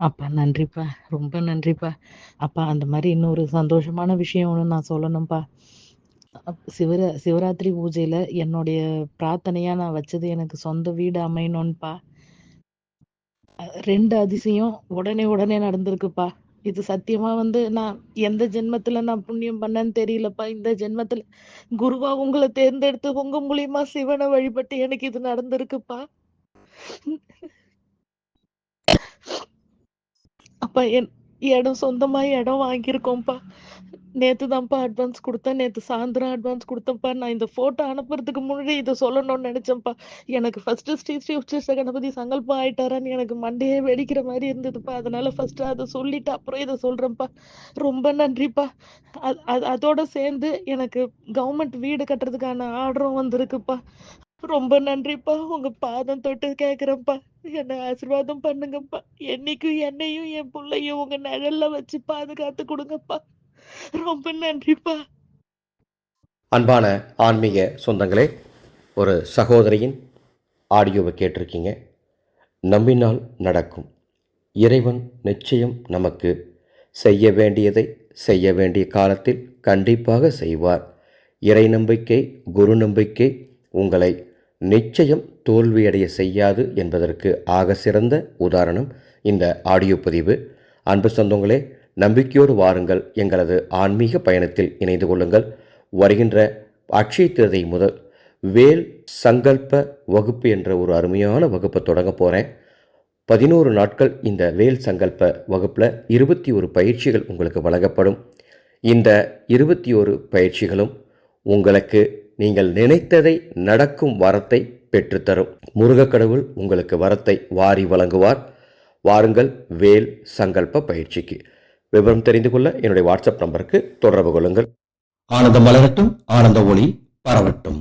அப்பா நன்றிப்பா. ரொம்ப நன்றிப்பா. அப்பா அந்த மாதிரி இன்னொரு சந்தோஷமான விஷயம் ஒன்று நான் சொல்லணும்ப்பா. அப் சிவர சிவராத்திரி பூஜையில என்னுடைய பிரார்த்தனையா நான் வச்சது எனக்கு சொந்த வீடு அமையணும்ப்பா. ரெண்டு அதிசயம் உடனே உடனே நடந்திருக்குப்பா. இது சத்தியமா வந்து நான் எந்த ஜென்மத்துல நான் புண்ணியம் பண்ணேன்னு தெரியலப்பா. இந்த ஜென்மத்துல குருவா உங்களை தேர்ந்தெடுத்து உங்க மூலியமா சிவனை வழிபட்டு எனக்கு இது நடந்திருக்குப்பா. பையன் இடம் சொந்தமா இடம் வாங்கியிருக்கோம்ப்பா. நேற்று தான்ப்பா அட்வான்ஸ் கொடுத்தேன் நேத்து சாயந்தரம் அட்வான்ஸ் குடுத்தேன்ப்பா. நான் இந்த ஃபோட்டோ அனுப்புறதுக்கு முன்னாடி இதை சொல்லணும்னு நினச்சேன்ப்பா எனக்கு ஃபர்ஸ்ட் ஸ்ரீ ஸ்ரீ உச்சேஷ கணபதி சங்கல்பம் ஆயிட்டாரான்னு எனக்கு மண்டையே வெடிக்கிற மாதிரி இருந்ததுப்பா. அதனால ஃபர்ஸ்ட் அதை சொல்லிட்டு அப்புறம் இதை சொல்றேன்ப்பா. ரொம்ப நன்றிப்பா. அது அது அதோட சேர்ந்து எனக்கு கவர்மெண்ட் வீடு கட்டுறதுக்கான ஆர்டரும் வந்திருக்குப்பா. ரொம்ப நன்றிப்பா. உங்க பாதம் தொட்டு கேட்கிறேன்ப்பா. என்ன ஆசீர்வாதம் பண்ணுங்கப்பா. என்னைக்கும் என்னையும் என் பிள்ளையும் உங்க நிழல்ல வச்சு பாதுகாத்து கொடுங்கப்பா ரொம்ப நன்றிப்பா. அன்பான ஆன்மீக சொந்தங்களே ஒரு சகோதரியின் ஆடியோவை கேட்டிருக்கீங்க நம்பினால் நடக்கும் இறைவன் நிச்சயம் நமக்கு செய்ய வேண்டியதை செய்ய வேண்டிய காலத்தில் கண்டிப்பாக செய்வார் இறை நம்பிக்கை குரு நம்பிக்கை உங்களை நிச்சயம் தோல்வியடைய செய்யாது என்பதற்கு ஆக சிறந்த உதாரணம் இந்த ஆடியோ பதிவு. அன்பு சொந்தங்களே நம்பிக்கையோடு வாருங்கள். எங்களது ஆன்மீக பயணத்தில் இணைந்து கொள்ளுங்கள். வருகின்ற அட்சய திருதை முதல் வேல் சங்கல்ப வகுப்பு என்ற ஒரு அருமையான வகுப்பை தொடங்க போகிறேன் பதினோரு நாட்கள் இந்த வேல் சங்கல்ப வகுப்பில் இருபத்தி ஒரு பயிற்சிகள் உங்களுக்கு வழங்கப்படும். இந்த இருபத்தி ஒரு பயிற்சிகளும் உங்களுக்கு நீங்கள் நினைத்ததை நடக்கும் வரத்தை பெற்றுத்தரும். முருகக்கடவுள் உங்களுக்கு வரத்தை வாரி வழங்குவார். வாருங்கள் வேல் சங்கல்ப பயிற்சிக்கு. விவரம் தெரிந்து கொள்ள என்னுடைய வாட்ஸ்அப் நம்பருக்கு தொடர்பு கொள்ளுங்கள். ஆனந்தம் மலரட்டும் ஆனந்த ஒளி பரவட்டும்.